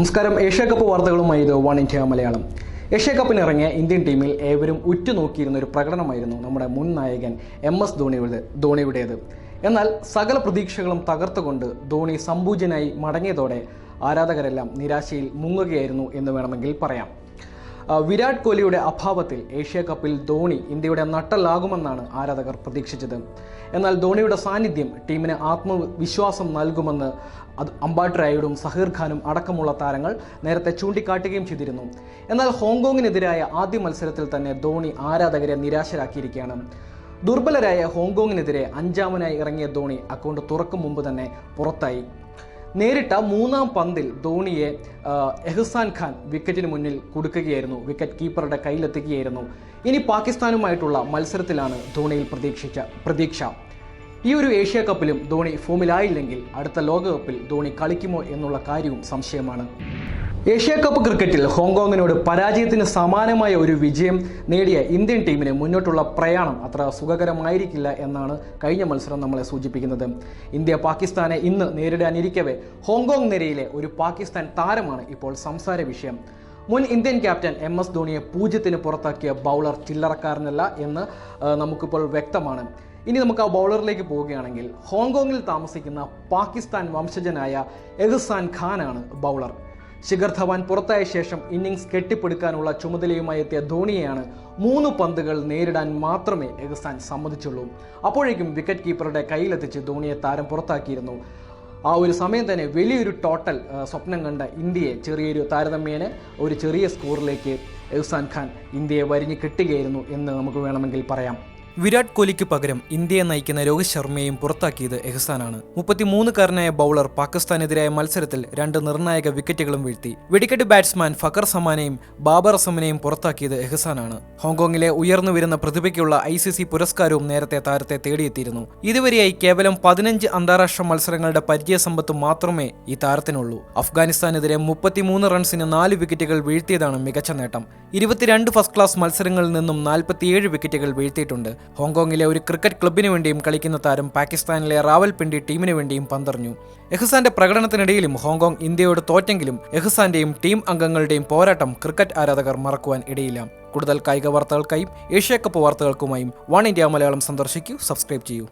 നമസ്കാരം. Asia cup വാർത്തകളുമായി ഇത് വൺ ഇന്ത്യ മലയാളം. ഏഷ്യ കപ്പിനിറങ്ങിയ ഇന്ത്യൻ ടീമിൽ ഏവരും ഉറ്റുനോക്കിയിരുന്ന ഒരു പ്രകടനമായിരുന്നു നമ്മുടെ മുൻ നായകൻ എം എസ് ധോണിയുടെ ധോണിയുടേത്. എന്നാൽ സകല പ്രതീക്ഷകളും തകർത്തുകൊണ്ട് ധോണി സമ്പൂജനായി മടങ്ങിയതോടെ ആരാധകരെല്ലാം നിരാശയിൽ മുങ്ങുകയായിരുന്നു എന്ന് വേണമെങ്കിൽ പറയാം. വിരാട് കോഹ്ലിയുടെ അഭാവത്തിൽ ഏഷ്യ കപ്പിൽ ധോണി ഇന്ത്യയുടെ നട്ടലാകുമെന്നാണ് ആരാധകർ പ്രതീക്ഷിച്ചത്. എന്നാൽ ധോണിയുടെ സാന്നിധ്യം ടീമിന് ആത്മവിശ്വാസം നൽകുമെന്ന് അത് അമ്പാട്ട് സഹീർ ഖാനും അടക്കമുള്ള താരങ്ങൾ നേരത്തെ ചൂണ്ടിക്കാട്ടുകയും ചെയ്തിരുന്നു. എന്നാൽ ഹോങ്കോങ്ങിനെതിരായ ആദ്യ മത്സരത്തിൽ തന്നെ ധോണി ആരാധകരെ നിരാശരാക്കിയിരിക്കുകയാണ്. ദുർബലരായ ഹോങ്കോങ്ങിനെതിരെ അഞ്ചാമനായി ഇറങ്ങിയ ധോണി അക്കൗണ്ട് തുറക്കും മുമ്പ് തന്നെ പുറത്തായി. നേരിട്ട മൂന്നാം പന്തിൽ ധോണിയെ എഹ്സാൻ ഖാൻ വിക്കറ്റിന് മുന്നിൽ കൊടുക്കുകയായിരുന്നു. വിക്കറ്റ് കീപ്പറുടെ കയ്യിലെത്തുകയായിരുന്നു. ഇനി പാകിസ്ഥാനുമായിട്ടുള്ള മത്സരത്തിലാണ് ധോണിയിൽ പ്രതീക്ഷിച്ച പ്രതീക്ഷ. ഈ ഒരു ഏഷ്യ കപ്പിലും ധോണി ഫോമിലായില്ലെങ്കിൽ അടുത്ത ലോകകപ്പിൽ ധോണി കളിക്കുമോ എന്നുള്ള കാര്യവും സംശയമാണ്. ഏഷ്യ കപ്പ് ക്രിക്കറ്റിൽ ഹോങ്കോങ്ങിനോട് പരാജയത്തിന് സമാനമായ ഒരു വിജയം നേടിയ ഇന്ത്യൻ ടീമിന് മുന്നോട്ടുള്ള പ്രയാണം അത്ര സുഖകരമായിരിക്കില്ല എന്നാണ് കഴിഞ്ഞ മത്സരം നമ്മളെ സൂചിപ്പിക്കുന്നത്. ഇന്ത്യ പാകിസ്ഥാനെ ഇന്ന് നേരിടാനിരിക്കവേ ഹോങ്കോങ് നിരയിലെ ഒരു പാകിസ്ഥാൻ താരമാണ് ഇപ്പോൾ സംസാര വിഷയം. മുൻ ഇന്ത്യൻ ക്യാപ്റ്റൻ എം എസ് ധോണിയെ പൂജ്യത്തിന് പുറത്താക്കിയ ബൗളർ ചില്ലറക്കാരനല്ല എന്ന് നമുക്കിപ്പോൾ വ്യക്തമാണ്. ഇനി നമുക്ക് ആ ബൗളറിലേക്ക് പോവുകയാണെങ്കിൽ ഹോങ്കോങ്ങിൽ താമസിക്കുന്ന പാകിസ്ഥാൻ വംശജനായ എഹ്സാൻ ഖാനാണ് ബൗളർ. ശിഖർ ധവാൻ പുറത്തായ ശേഷം ഇന്നിംഗ്സ് കെട്ടിപ്പടുക്കാനുള്ള ചുമതലയുമായി എത്തിയ ധോണിയെയാണ് മൂന്ന് പന്തുകൾ നേരിടാൻ മാത്രമേ എഹ്സാൻ സമ്മതിച്ചുള്ളൂ. അപ്പോഴേക്കും വിക്കറ്റ് കീപ്പറുടെ കയ്യിലെത്തിച്ച് ധോണിയെ താരം പുറത്താക്കിയിരുന്നു. ആ ഒരു സമയം തന്നെ വലിയൊരു ടോട്ടൽ സ്വപ്നം കണ്ട ഇന്ത്യയെ ചെറിയൊരു താരതമ്യേന ഒരു ചെറിയ സ്കോറിലേക്ക് എഹ്സാൻ ഖാൻ ഇന്ത്യയെ വരിഞ്ഞ് കെട്ടുകയായിരുന്നു എന്ന് നമുക്ക് വേണമെങ്കിൽ പറയാം. വിരാട് കോഹ്ലിക്ക് പകരം ഇന്ത്യയെ നയിക്കുന്ന രോഹിത് ശർമ്മയെയും പുറത്താക്കിയത് എഹ്സാനാണ്. മുപ്പത്തിമൂന്നുകാരനായ ബൗളർ പാകിസ്ഥാനെതിരായ മത്സരത്തിൽ രണ്ട് നിർണായക വിക്കറ്റുകളും വീഴ്ത്തി. വെടിക്കെട്ട് ബാറ്റ്സ്മാൻ ഫക്കർ സമാനെയും ബാബർ അസമിനെയും പുറത്താക്കിയത് എഹ്സാനാണ്. ഹോങ്കോങ്ങിലെ ഉയർന്നു വരുന്ന പ്രതിഭയ്ക്കുള്ള ഐ സി സി പുരസ്കാരവും നേരത്തെ താരത്തെ തേടിയെത്തിയിരുന്നു. ഇതുവരെയായി കേവലം പതിനഞ്ച് അന്താരാഷ്ട്ര മത്സരങ്ങളുടെ പരിചയസമ്പത്ത് മാത്രമേ ഈ താരത്തിനുള്ളൂ. അഫ്ഗാനിസ്ഥാനെതിരെ മുപ്പത്തിമൂന്ന് റൺസിന് നാല് വിക്കറ്റുകൾ വീഴ്ത്തിയതാണ് മികച്ച നേട്ടം. ഇരുപത്തിരണ്ട് ഫസ്റ്റ് ക്ലാസ് മത്സരങ്ങളിൽ നിന്നും നാൽപ്പത്തിയേഴ് വിക്കറ്റുകൾ വീഴ്ത്തിയിട്ടുണ്ട്. ഹോങ്കോങ്ങിലെ ഒരു ക്രിക്കറ്റ് ക്ലബിന് വേണ്ടിയും കളിക്കുന്ന താരം പാകിസ്ഥാനിലെ റാവൽപിണ്ടി ടീമിന് വേണ്ടിയും പന്തറിഞ്ഞു. എഹ്സാന്റെ പ്രകടനത്തിനിടയിലും ഹോങ്കോങ് ഇന്ത്യയോട് തോറ്റെങ്കിലും എഹ്സാന്റെയും ടീം അംഗങ്ങളുടെയും പോരാട്ടം ക്രിക്കറ്റ് ആരാധകർ മറക്കുവാൻ ഇടയില്ല. കൂടുതൽ കായിക വാർത്തകൾക്കായും ഏഷ്യ കപ്പ് വാർത്തകൾക്കുമായും വൺ ഇന്ത്യ മലയാളം സന്ദർശിക്കൂ സബ്സ്ക്രൈബ് ചെയ്യൂ.